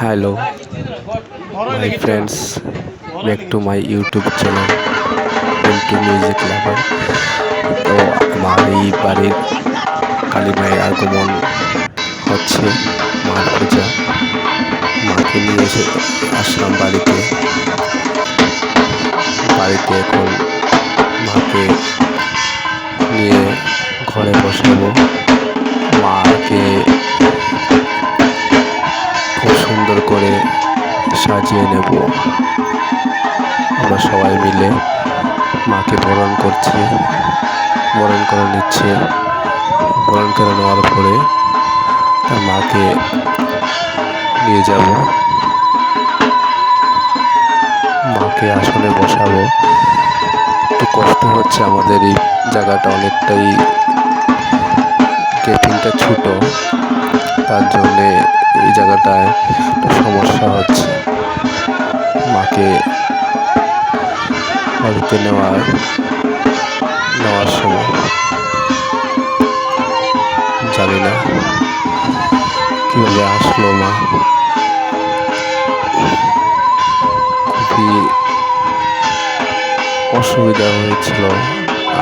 Hello my friends back to my YouTube channel Pintu music lover তো আমার এই বাড়ির কালী মায়ের আগমন হচ্ছে মার পূজা। মাকে নিয়ে এসে আসলাম বাড়িতে বাড়িতে এখন সাজিয়ে নেব। আমরা সবাই মিলে মাকে বরণ করছি, বরণ করে নিচ্ছে। বরণ করে নেওয়ার পরে তার মাকে নিয়ে যাব। মাকে আসনে বসাবো। একটু কষ্ট হচ্ছে আমাদের এই জায়গাটা অনেকটাই। ক্যাপিংটা ছোটো, তার জন্যে এই জায়গাটায় সমস্যা হচ্ছে। মাকে বাড়িতে নেওয়ার নেওয়ার সময়। জানি না কীভাবে আসলো মা। খুবই অসুবিধা হয়েছিল।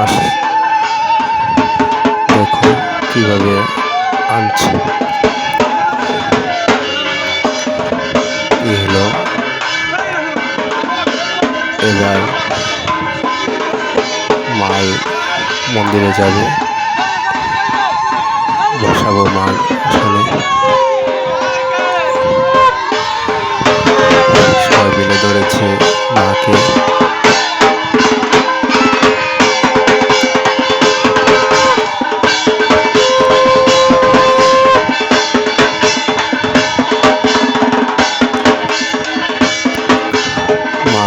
আস দেখো কীভাবে আনছে। মন্দিরে যাবে। বসাবো মার আসলে সবাই মিলে ধরেছে মাকে মা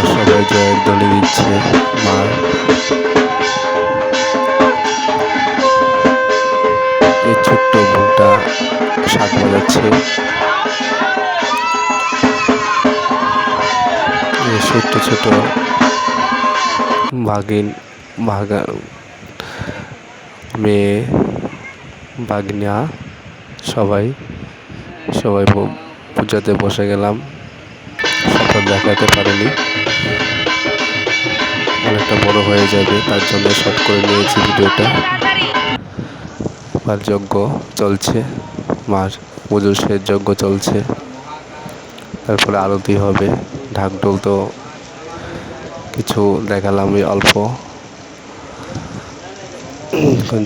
দলে দিচ্ছে। বাজাচ্ছে ছোট্ট ছোট বাগিন বাগা মেয়ে বাগনা সবাই সবাই পূজাতে বসে গেলাম। সকাল দেখাতে পারিনি। অনেকটা বড় হয়ে যাবে, তার জন্য শর্ট করে নিয়েছি ভিডিওটা মার যজ্ঞ চলছে, মার পুজোর শেষ যজ্ঞ চলছে। তারপরে আরতি হবে। ঢাকঢোল তো কিছু দেখালাম অল্প।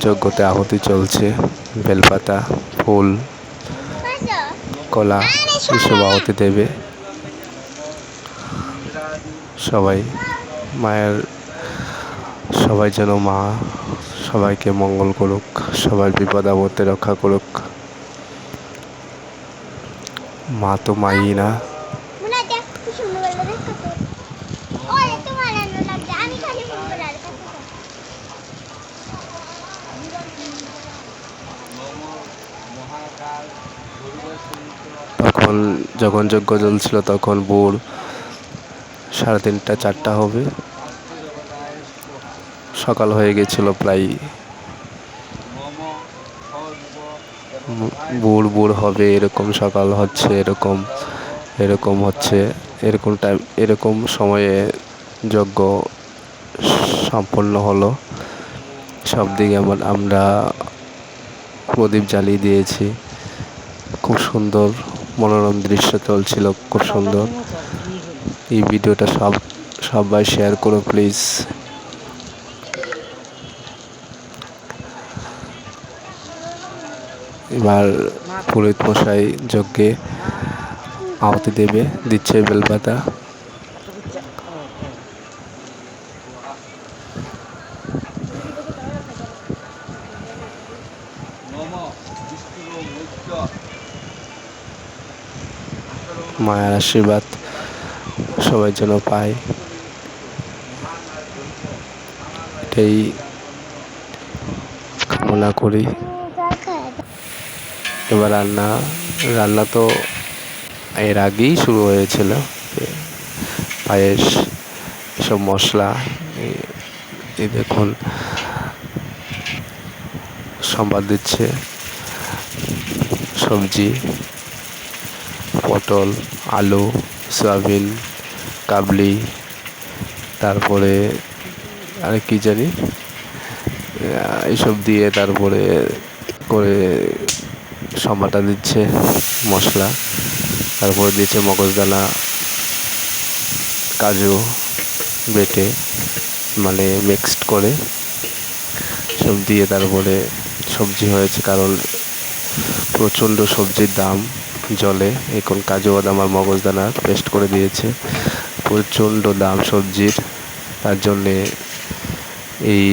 যজ্ঞতে আহুতি চলছে। বেলপাতা, ফুল, কলা এসব আহুতি দেবে। সবাই মায়ের, সবাই যেন মা সবাইকে মঙ্গল করুক সবার বিপদ আপদে রক্ষা করুক মা তো মাই না মনে দেখ কি সুন্দর লাগছে দেখো তো ওই তোমার এনে লাগছে আমি খালি ফোন করে আর কাছে তখন যখন যজ্ঞ চলছিল তখন ভোর সাড়ে তিনটা, চারটা হবে। সকাল হয়ে গেছিল প্রায় বুড় বুড় হবে, এরকম সকাল হচ্ছে, এরকম এরকম হচ্ছে, এরকম টাইম এরকম সময়ে যজ্ঞ সম্পন্ন হলো। সব দিকে আমার, আমরা প্রদীপ জ্বালিয়ে দিয়েছি। খুব সুন্দর মনোরম দৃশ্য চলছিল, খুব সুন্দর। এই ভিডিওটা সব, সবাই শেয়ার করো প্লিজ এবার পুরোহিত মশাই যজ্ঞে আহতি দেবে, দিচ্ছে বেলপাতা। মায়ের আশীর্বাদ সবাই যেন পায়। এটাই কামনা করি। এবার রান্না রান্না তো এর আগেই শুরু হয়েছিল। পায়েস, এসব মশলা, এই- দেখুন, সম্বাদ দিচ্ছে। সবজি, পটল, আলু, সয়াবিন, কাবলি, তারপরে আর কি জানি এইসব দিয়ে তারপরে করে সম্বাটা দিচ্ছে মশলা, তারপরে দিয়েছে মগজদানা, কাজু, বেটে মানে মিক্সড করে সব দিয়ে তারপরে সবজি হয়েছে কারণ প্রচণ্ড সবজির দাম জলে। এখন কাজু, বাদাম আর মগজদানা পেস্ট করে দিয়েছে। প্রচণ্ড দাম সবজির, তার জন্যে এই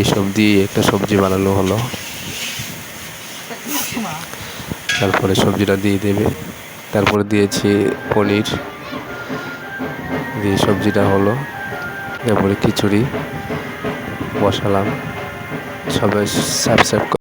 এইসব দিয়ে একটা সবজি বানানো হলো। তারপরে সবজিটা দিয়ে দেবে। তারপরে দিয়েছি পনির। দিয়ে সবজিটা হলো। তারপরে খিচুড়ি। বসালাম। সবাই সাবস্ক্রাইব